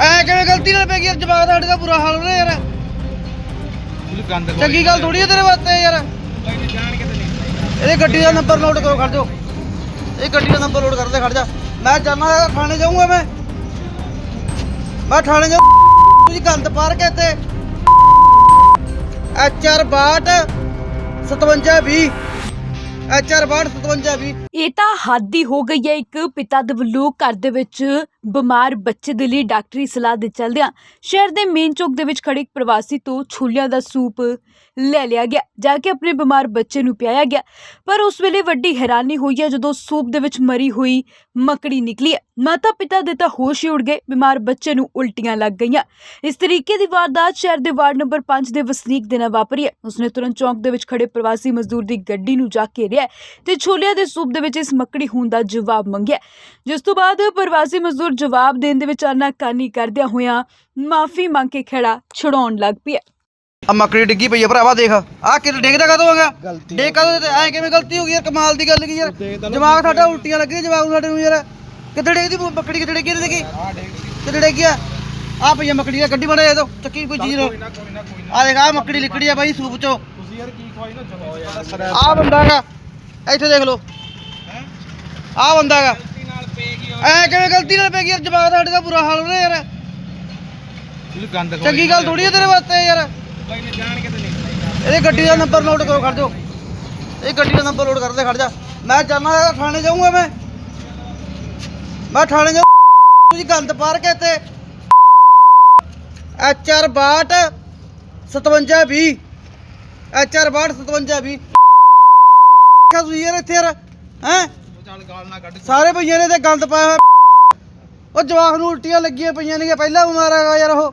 ਐ ਕਿਵੇਂ ਗਲਤੀ ਨਾਲ ਪੈ ਗਈ ਯਾਰ ਜਵਾਬ ਸਾਡੇ ਦਾ ਬੁਰਾ ਹਾਲ ਹੋ ਰਿਹਾ ਯਾਰ। ਤੂੰ ਗੰਦ ਚੰਗੀ ਗੱਲ ਥੋੜੀ ਹੈ ਤੇਰੇ ਵਾਸਤੇ ਯਾਰ। ਇਹਦੇ ਗੱਡੀ ਦਾ ਨੰਬਰ ਨੋਟ ਕਰੋ ਖੜ ਜਾਓ। ਇਹ ਗੱਡੀ ਦਾ ਨੰਬਰ ਨੋਟ ਕਰਦੇ ਖੜ ਜਾ। ਮੈਂ ਜਾਣਾ ਥਾਣੇ ਜਾਊਂਗਾ ਮੈਂ। ਮੈਂ ਥਾਣੇ ਜਾਊਂ। ਤੁਸੀਂ ਗੰਦ ਪਾਰ ਕੇ ਇੱਥੇ। ਐਚਆਰ 62 5720 ਐਚਆਰ 62 5720 ਇਹ ਤਾਂ ਹੱਦ ਹੀ ਹੋ ਗਈ ਹੈ ਇੱਕ ਪਿਤਾ ਦੇ ਵੱਲੋਂ ਘਰ ਦੇ ਵਿੱਚ ਬਿਮਾਰ ਬੱਚੇ ਦੇ ਲਈ ਡਾਕਟਰੀ ਸਲਾਹ ਦੇ ਚਲਦਿਆਂ ਸ਼ਹਿਰ ਦੇ ਮੇਨ ਚੌਕ ਦੇ ਵਿੱਚ ਖੜੇ ਇੱਕ ਪ੍ਰਵਾਸੀ ਤੋਂ ਛੋਲਿਆਂ ਦਾ ਸੂਪ ਲੈ ਲਿਆ ਗਿਆ, ਜਾ ਕੇ ਆਪਣੇ ਬਿਮਾਰ ਬੱਚੇ ਨੂੰ ਪਿਆਇਆ ਗਿਆ। ਪਰ ਉਸ ਵੇਲੇ ਵੱਡੀ ਹੈਰਾਨੀ ਹੋਈ ਹੈ ਜਦੋਂ ਸੂਪ ਦੇ ਵਿੱਚ ਮਰੀ ਹੋਈ ਮੱਕੜੀ ਨਿਕਲੀ ਹੈ। ਮਾਤਾ ਪਿਤਾ ਦੇ ਤਾਂ ਹੋਸ਼ ਹੀ ਉੜ ਗਏ, ਬਿਮਾਰ ਬੱਚੇ ਨੂੰ ਉਲਟੀਆਂ ਲੱਗ ਗਈਆਂ। ਇਸ ਤਰੀਕੇ ਦੀ ਵਾਰਦਾਤ ਸ਼ਹਿਰ ਦੇ ਵਾਰਡ ਨੰਬਰ 5 ਦੇ ਵਸਨੀਕ ਦੇ ਨਾਲ ਵਾਪਰੀ ਹੈ। ਉਸਨੇ ਤੁਰੰਤ ਚੌਂਕ ਦੇ ਵਿੱਚ ਖੜੇ ਪ੍ਰਵਾਸੀ ਮਜ਼ਦੂਰ ਦੀ ਗੱਡੀ ਨੂੰ ਜਾ ਕੇ ਰਿਆ ਤੇ ਛੋਲਿਆਂ ਦੇ ਸੂਪ ਦੇ ਵਿੱਚ ਇਸ ਮੱਕੜੀ ਹੋਣ ਦਾ ਜਵਾਬ ਮੰਗਿਆ। ਜਿਸ ਤੋਂ ਬਾਅਦ ਪ੍ਰਵਾਸੀ ਮਜ਼ਦੂਰ ਜਵਾਬ ਦੇਣ ਦੇ ਵਿੱਚ ਆਨਾਕਾਨੀ ਕਰਦਿਆਂ ਹੋਇਆਂ ਮਾਫੀ ਮੰਗ ਕੇ ਖੜਾ ਛੁਡਾਉਣ ਲੱਗ ਪਿਆ। ਆ ਮੱਕੜੀ ਡਿੱਗੀ ਪਈ ਆ ਭਰਾਵਾ ਦੇਖ। ਆ ਕਿ ਡਿੱਗਦਾ ਕਦੋਂ ਹੈਗਾ? ਡਿੱਗ ਕਦੋਂ ਤੇ ਐ ਕਿਵੇਂ ਗਲਤੀ ਹੋ ਗਈ ਯਾਰ? ਕਮਾਲ ਦੀ ਗੱਲ ਕੀ ਯਾਰ? ਦਿਮਾਗ ਸਾਡਾ ਉਲਟੀਆਂ ਲੱਗੀਆਂ ਜਵਾਬ ਸਾਡੇ ਨੂੰ ਯਾਰ। ਕਿੱਥੇ ਡਿੱਗਦੀ ਮੱਕੜੀ ਕਿੱਥੇ ਡਿੱਗੀ ਇਹਦੇ ਕੀ ਕਿੱਥੇ ਡਿੱਗੀ ਆ? ਆ ਪਈ ਆ ਮੱਕੜੀ ਆ ਗੱਡੀ ਬਣਾ ਦੇ ਚੱਕੀ ਕੋਈ ਚੀਜ਼ ਕੋਈ ਨਾ। ਕੋਈ ਨਾ ਕੋਈ ਨਾ। ਆ ਦੇਖ ਆ ਮੱਕੜੀ ਲਿਕੜੀ ਆ ਬਾਈ ਸੂਪ ਚੋਂ। ਤੁਸੀਂ ਯਾਰ ਕੀ ਖਵਾਈ ਨਾ? ਚਲੋ ਯਾਰ। ਆ ਬੰਦਾ ਹੈਗਾ। ਇੱਥੇ ਦੇਖ ਲਓ। ਹੈ? ਆ ਬੰਦਾ ਹੈਗਾ। ਐ ਕਿਵੇਂ ਗਲਤੀ ਨਾਲ ਪੈ ਗਈ ਯਾਰ ਜਵਾਬ ਸਾਡੇ ਦਾ ਬੁਰਾ ਹਾਲ ਹੋ ਰਿਹਾ ਯਾਰ। ਤੂੰ ਗੰਦ ਚੰਗੀ ਗੱਲ ਥੋੜੀ ਹੈ ਤੇਰੇ ਵਾਸਤੇ ਯਾਰ। ਕੋਈ ਨਹੀਂ ਜਾਣ ਕੇ ਤੇ ਨਹੀਂ। ਇਹਦੇ ਗੱਡੀ ਦਾ ਨੰਬਰ ਨੋਟ ਕਰੋ ਖੜ ਜਾਓ। ਇਹ ਗੱਡੀ ਦਾ ਨੰਬਰ ਨੋਟ ਕਰਦੇ ਖੜ ਜਾ। ਮੈਂ ਜਾਣਾ ਥਾਣੇ ਜਾਊਂਗਾ ਮੈਂ। ਮੈਂ ਥਾਣੇ ਜਾਊਂ। ਤੁਸੀਂ ਗੰਦ ਪਾਰ ਕੇ ਇੱਥੇ। ਐਚਆਰ 62 5720 ਐਚਆਰ 62 5720 ਕਾ ਤੁਸੀਂ ਯਾਰ ਇੱਥੇ ਯਾਰ ਹੈ? ਚੱਲ ਗਾਲ ਨਾ ਕੱਢ ਸਾਰੇ ਭਈਆਂ ਨੇ ਤੇ ਗੰਦ ਪਾਇਆ ਹੋਇਆ। ਉਹ ਜਵਾਕ ਨੂੰ ਉਲਟੀਆਂ ਲੱਗੀਆਂ ਪਈਆਂ ਨੇ ਪਹਿਲਾਂ ਬਿਮਾਰ ਹੈਗਾ ਯਾਰ ਉਹ।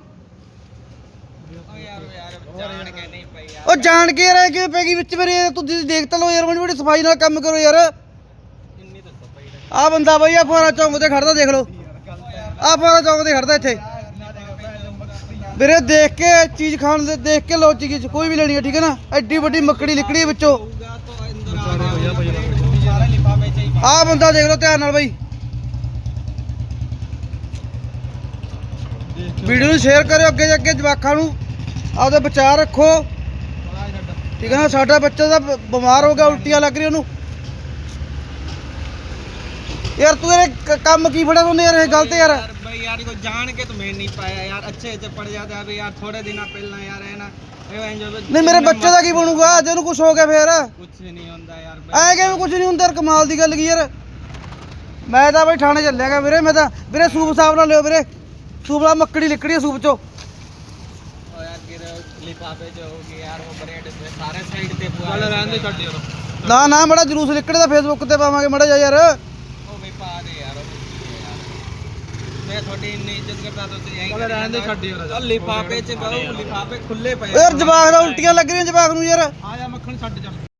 ਯਾਰ ਯਾਰ ਜਾਣ ਕੇ ਨਹੀਂ ਪਈ ਯਾਰ। ਉਹ ਜਾਣ ਕੇ ਰਹਿ ਕੇ ਪੈ ਗਈ ਵਿੱਚ ਮੇਰੇ ਤੂੰ ਤੁਸੀਂ ਦੇਖ ਤਾਂ ਲਓ ਯਾਰ ਬੜੀ ਬੜੀ ਸਫ਼ਾਈ ਨਾਲ ਕੰਮ ਕਰੋ ਯਾਰ। ਇੰਨੀ ਤਾਂ ਪਈ ਆ ਬੰਦਾ ਬਈ ਆ ਫੁਆਰਾ ਚੌਂਕ ਤੇ ਖੜਦਾ ਦੇਖ ਲਓ। ਆ ਫੁਆਰਾ ਚੌਂਕ ਤੇ ਖੜਦਾ ਇੱਥੇ। ਵੀਰੇ ਦੇਖ ਕੇ ਚੀਜ਼ ਖਾਣ ਦੇ ਦੇਖ ਕੇ ਲੋ ਚੀਜ਼ ਕੋਈ ਵੀ ਲੈਣੀ ਹੈ ਠੀਕ ਹੈ ਨਾ? ਐਡੀ ਵੱਡੀ ਮੱਕੜੀ ਲਿਕੜੀ ਵਿੱਚੋਂ। ਸਾਰਾ ਲਿਫਾਫੇ ਆ ਬੰਦਾ ਦੇਖ ਲਓ ਧਿਆਨ ਨਾਲ ਬਈ। ਵੀਡੀਓ ਨੂੰ ਸ਼ੇਅਰ ਕਰਿਓ ਅੱਗੇ ਜਾ ਅੱਗੇ ਜਵਾਕਾਂ ਨੂੰ। ਆਪਦਾ ਬਚਾਅ ਰੱਖੋ। ਠੀਕ ਹੈ ਸਾਡਾ ਬੱਚਾ ਤਾਂ ਬਿਮਾਰ ਹੋ ਗਿਆ, ਉਲਟੀਆਂ ਲੱਗ ਰਹੀ ਉਹਨੂੰ। ਯਾਰ ਤੂੰ ਇਹ ਕੰਮ ਕੀ ਫੜਿਆ ਤੂੰ? ਯਾਰ ਇਹ ਗਲਤ ਯਾਰ। भाई यार को जान के तो मेड़ नहीं पाया यार अच्छे अच्छे पड़ जाते अभी यार थोड़े दिन पहला यार है ना ਨਹੀਂ ਮੇਰੇ ਬੱਚੇ ਦਾ ਕੀ ਬਣੂਗਾ? ਜੇ ਉਹਨੂੰ ਕੁਝ ਹੋ ਗਿਆ ਫੇਰ। ਕੁਝ ਨਹੀਂ ਹੁੰਦਾ ਯਾਰ ਐ ਕਿਵੇਂ ਕੁਝ ਨਹੀਂ ਹੁੰਦਾ ਕਮਾਲ ਦੀ ਗੱਲ ਕੀ ਯਾਰ। ਮੈਂ ਤਾਂ ਬਈ ਥਾਣੇ ਚੱਲਿਆਗਾ ਵੀਰੇ ਮੈਂ ਤਾਂ ਵੀਰੇ ਸੂਪ ਸਾਫ਼ ਨਾਲ ਲਿਓ ਵੀਰੇ। ਸੂਪ ਨਾਲ ਮੱਕੜੀ ਲਿਕੜੀ ਸੂਪ ਚੋ। ਨਾ ਨਾ ਮੜਾ ਜਲੂਸ ਲਿਕੜੇ ਦਾ ਫੇਸਬੁੱਕ ਤੇ ਪਾਵਾਂਗੇ ਮੜਾ ਜਾ ਯਾਰ। ਮੈਂ ਤੁਹਾਡੀ ਇੰਨੀ ਇੱਜ਼ਤ ਕਰਦਾ ਤੁਸੀਂ ਯਹੀਂ ਕਰ ਰਹਿਣ ਦੇ ਛੱਡ ਯਾਰ ਲਿਫਾਫੇ ਚ ਬਹੁ ਲਿਫਾਫੇ ਖੁੱਲੇ ਪਏ ਓ ਯਾਰ ਜਵਾਕ ਦਾ ਉਲਟੀਆਂ ਲੱਗ ਰਹੀਆਂ ਜਵਾਕ ਨੂੰ ਯਾਰ। ਆ ਜਾ ਮੱਖਣ ਛੱਡ ਜਾ।